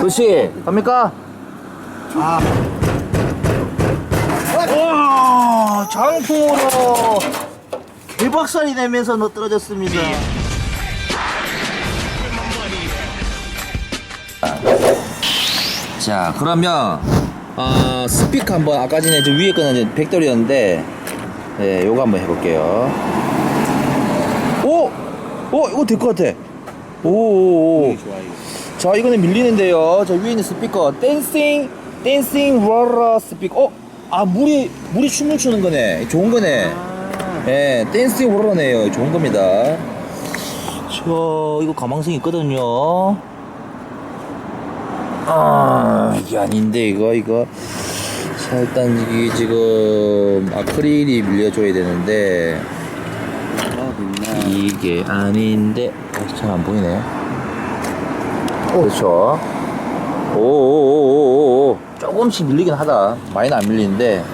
그렇지. 갑니까? 아. 와, 장풍으로 개박살이 내면서 너 떨어졌습니다. 자, 그러면 어, 스피커 한번 아까 전에 저 위에 거는 백돌이었는데 네, 요거 한번 해볼게요. 오, 오, 이거 될 것 같아. 오, 오, 오. 자, 이거는 밀리는데요. 저 위에 있는 스피커 댄싱, 댄싱 러러 스피커. 어, 아 물이 물이 춤을 추는 거네. 좋은 거네. 예, 댄싱 러러네요. 좋은 겁니다. 저 이거 가망성 있거든요. 아 이게 아닌데 이거 이거 자 일단 이게 지금 아크릴이 밀려줘야 되는데 이게 아닌데 잘안 보이네 그렇죠 오오오오오 조금씩 밀리긴 하다 많이는 안 밀리는데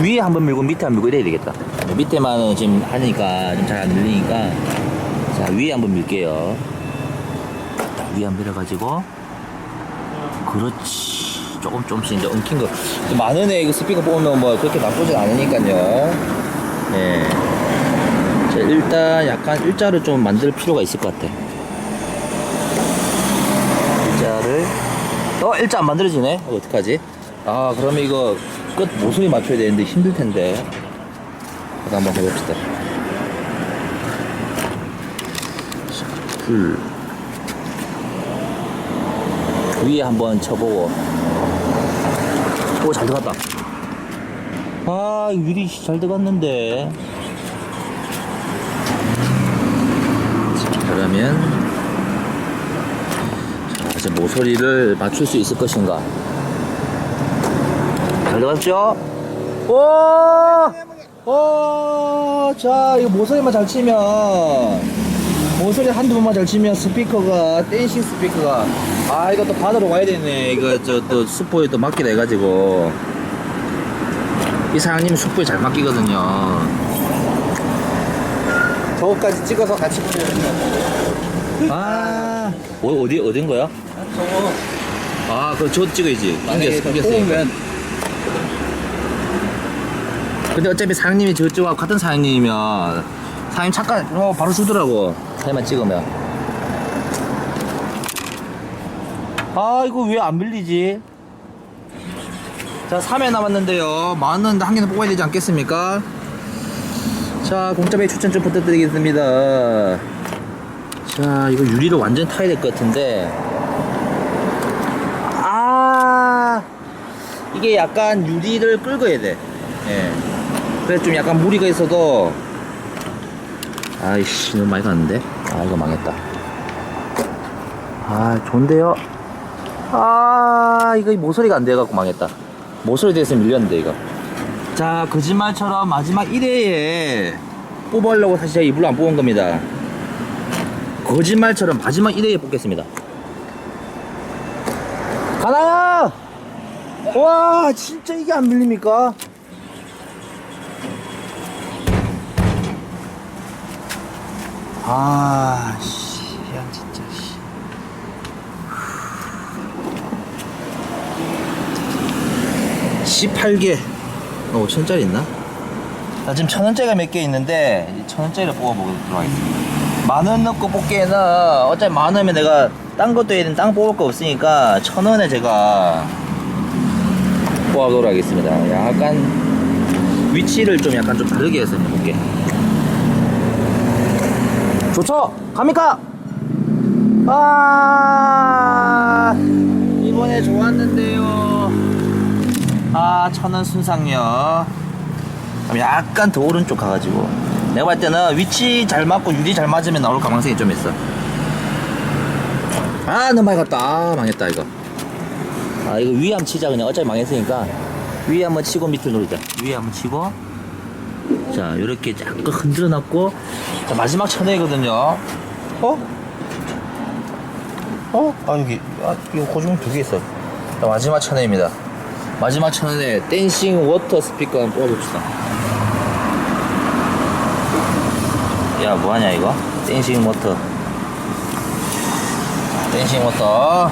위에 한번 밀고 밑에 한 번 밀고 이래야 되겠다 밑에만은 지금 하니까 좀 잘 안 밀리니까 자 위에 한번 밀게요 자, 위에 한번 밀어가지고 그렇지. 조금 조금씩 이제 엉킨 거. 많은 애 이거 스피커 뽑으면 뭐 그렇게 나쁘진 않으니까요. 네. 자, 일단 약간 일자를 좀 만들 필요가 있을 것 같아. 일자를. 어, 일자 안 만들어지네? 이거 어떡하지? 아, 그러면 이거 끝 모서리 맞춰야 되는데 힘들 텐데. 이거 한번 해봅시다. 자, 불. 위에 한번 쳐보고 오 잘 들어갔다 아 유리 잘 들어갔는데 자, 그러면 제 모서리를 맞출 수 있을 것인가 잘 들어갔죠? 오! 오! 자 이거 모서리만 잘 치면 모서리 한두 번만 잘 치면 스피커가 댄싱 스피커가 아 이거 또 받으러 가야 되네 이거 저 또 수포에 또 맡기다 해가지고 이 사장님 수포에 잘 맡기거든요 저거까지 찍어서 같이 보내는 아. 어, 어디 어딘 거야? 저거. 아 그거 저 찍어야지. 만약에 더 끊겼으니까. 뽑으면. 근데 어차피 사장님이 저쪽하고 같은 사장님이면 사장님 잠깐 어, 바로 주더라고. 사장님만 찍으면. 아 이거 왜 안 밀리지? 자 3회 남았는데요. 만원 한 개는 뽑아야 되지 않겠습니까? 자 공짜배 추천 좀 부탁드리겠습니다 자 이거 유리를 완전 타야 될 것 같은데. 아 이게 약간 유리를 긁어야 돼. 예. 그래서 좀 약간 무리가 있어도. 아이씨 너무 많이 갔는데? 아 이거 망했다. 아 좋은데요? 아 이거 모서리가 안 돼갖고 망했다. 모서리 돼서 밀렸는데 이거. 자 거짓말처럼 마지막 1회에 뽑으려고 사실 이불로 안 뽑은 겁니다 거짓말처럼 마지막 1회에 뽑겠습니다 가나요 와 진짜 이게 안 밀립니까 아, 씨, 야, 진짜, 씨. 18개. 어, 5천짜리 있나? 나 지금 천 원짜리가 몇 개 있는데, 천 원짜리를 뽑아보도록 하겠습니다. 만 원 넣고 뽑기에는, 어차피 만 원이면 내가 딴 것도 해야 딴 뽑을 거 없으니까, 천 원에 제가 뽑아보도록 하겠습니다. 약간, 위치를 좀 약간 좀 다르게 해서 해볼게. 좋죠? 갑니까? 아 이번에 좋았는데요 아 천원 그럼 약간 더 오른쪽 가가지고 내가 봤을 때는 위치 잘 맞고 유리 잘 맞으면 나올 가능성이 좀 있어. 아 너무 많이 갔다. 아 망했다 이거. 아 이거 위에 한번 치자 그냥. 어차피 망했으니까. 위에 한번 치고 밑을 노리자. 위에 한번 치고. 자 이렇게 약간 흔들어 놨고. 자 마지막 천회거든요. 어? 어? 아 여기 아 이거 고정 두개 있어. 자 마지막 천회입니다. 마지막 천회 댄싱 워터 스피커 한번 뽑아봅시다 야 뭐하냐 이거? 댄싱 모터. 댄싱 모터.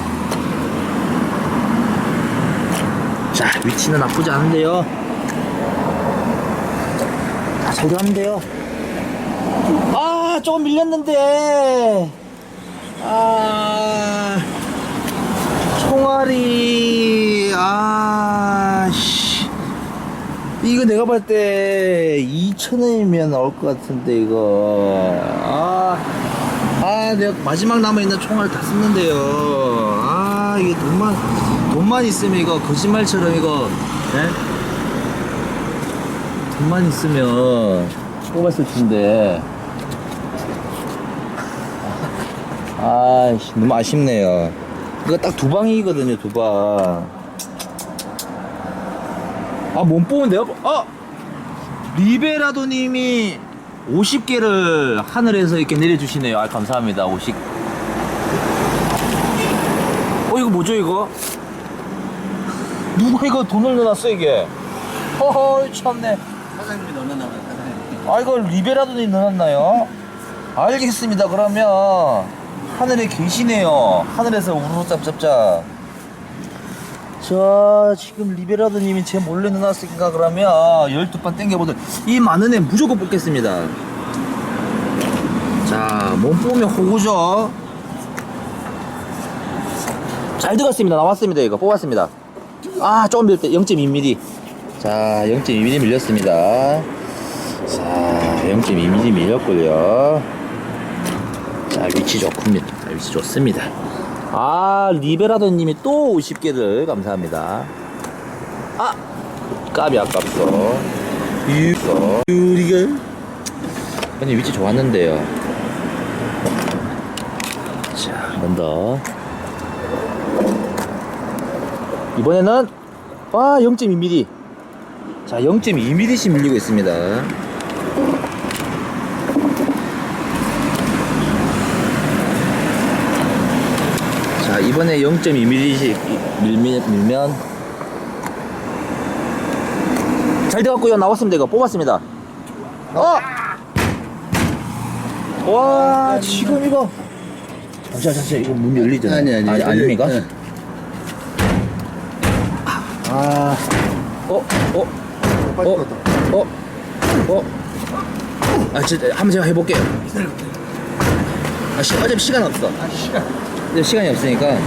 자 위치는 나쁘지 않은데요. 자 살려가면 돼요. 아 조금 밀렸는데. 아 총알이 아. 이거 내가 봤을 때 2,000원이면 나올 것 같은데, 이거. 아, 아, 내가 마지막 남아있는 총알 다 썼는데요. 아, 이게 돈만, 돈만 있으면 이거 거짓말처럼 이거, 예? 돈만 있으면 뽑았을 텐데. 아이씨, 너무 아쉽네요. 이거 딱 두 방이거든요, 두 방. 아, 못 보면 내가, 아! 리베라도님이 50개를 하늘에서 이렇게 내려주시네요. 아, 감사합니다. 50. 어, 이거 뭐죠, 이거? 누가 이거 돈을 넣어놨어, 이게? 허허, 참네. 사장님이 사장님. 아, 이거 리베라도님 넣어놨나요? 알겠습니다. 그러면, 하늘에 계시네요. 하늘에서 우르르 짭짭짭. 자, 지금 리베라도님이 제 몰래 넣어놨으니까 그러면 12판 땡겨보도록. 이 많은 애 무조건 뽑겠습니다. 자, 몸 뽑으면 호구죠. 잘 들어갔습니다. 나왔습니다. 이거 뽑았습니다. 아, 조금 밀때 0.2mm. 자, 0.2mm 밀렸습니다. 자, 0.2mm 밀렸고요. 자, 위치 좋습니다. 자, 위치 좋습니다. 아, 리베라도님이 또 50개를 감사합니다. 아, 까비 아깝소. 유리가 형님 위치 좋았는데요. 자, 한번 더. 이번에는 아 0.2mm. 자, 0.2mm씩 밀리고 있습니다. 자, 이번에 0.2mm씩 밀면, 밀면 잘 돼갖고요. 나왔습니다. 이거 뽑았습니다. 어! 와, 지금 이거. 자, 자, 자, 이거 문 열리잖아요. 아니, 아니, 아니, 아니, 아닙니까? 네. 아, 어, 어, 어. 어, 어. 아, 진짜 한번 제가 해볼게요. 아, 시, 어차피 시간 없어. 아 시간. 시간이 없으니까.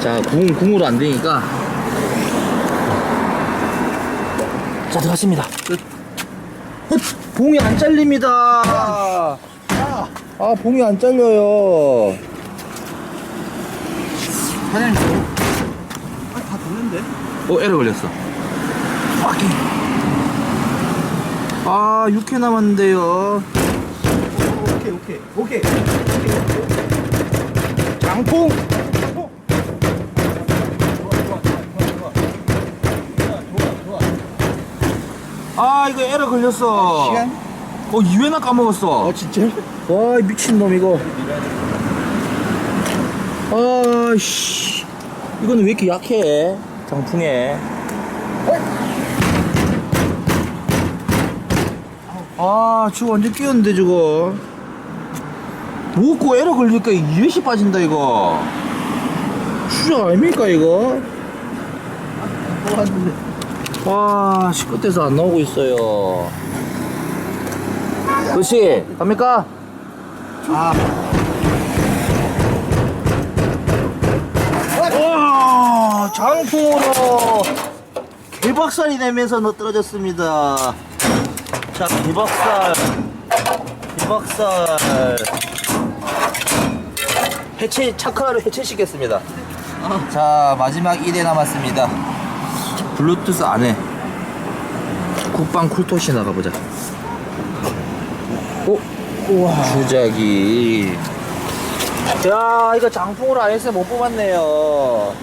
자, 궁, 궁으로 안 되니까. 자, 들어갔습니다. 끝. 어, 봉이 안 잘립니다. 아, 봉이 안 잘려요. 사장님. 아다 됐는데? 어, 에러 걸렸어. 아, 6회 남았는데요. 오케이 오케이 오케이. 장풍! 아, 이거 에러 걸렸어. 시간? 어, 2회나 까먹었어. 어 진짜? 와, 이 미친놈, 이거. 아, 씨. 이거는 왜 이렇게 약해? 장풍에. 아, 저거 완전 끼었는데, 저거. 먹고 에러 걸리니까 2회씩 빠진다, 이거. 수작 아닙니까, 이거? 와, 씨, 끝에서 안 나오고 있어요. 그렇지, 갑니까? 아. 와, 장풍으로 개박살이 내면서 너 떨어졌습니다. 자, 개박살. 개박살. 해체, 차크라를 해체시켰습니다. 자, 마지막 1회 남았습니다. 블루투스 안에 국방 쿨토시 나가보자. 오, 우와. 주작이. 야, 이거 장풍으로 안 했으면 못 뽑았네요.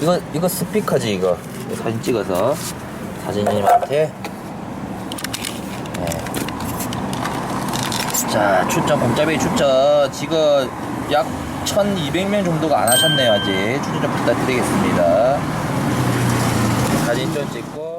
이거, 이거 스피커지, 이거. 이거 사진 찍어서 사진님한테. 자, 출전, 공짜베이 출전. 지금 약 1200명 정도가 안 하셨네요, 아직. 출전 좀 부탁드리겠습니다. 사진 좀 찍고.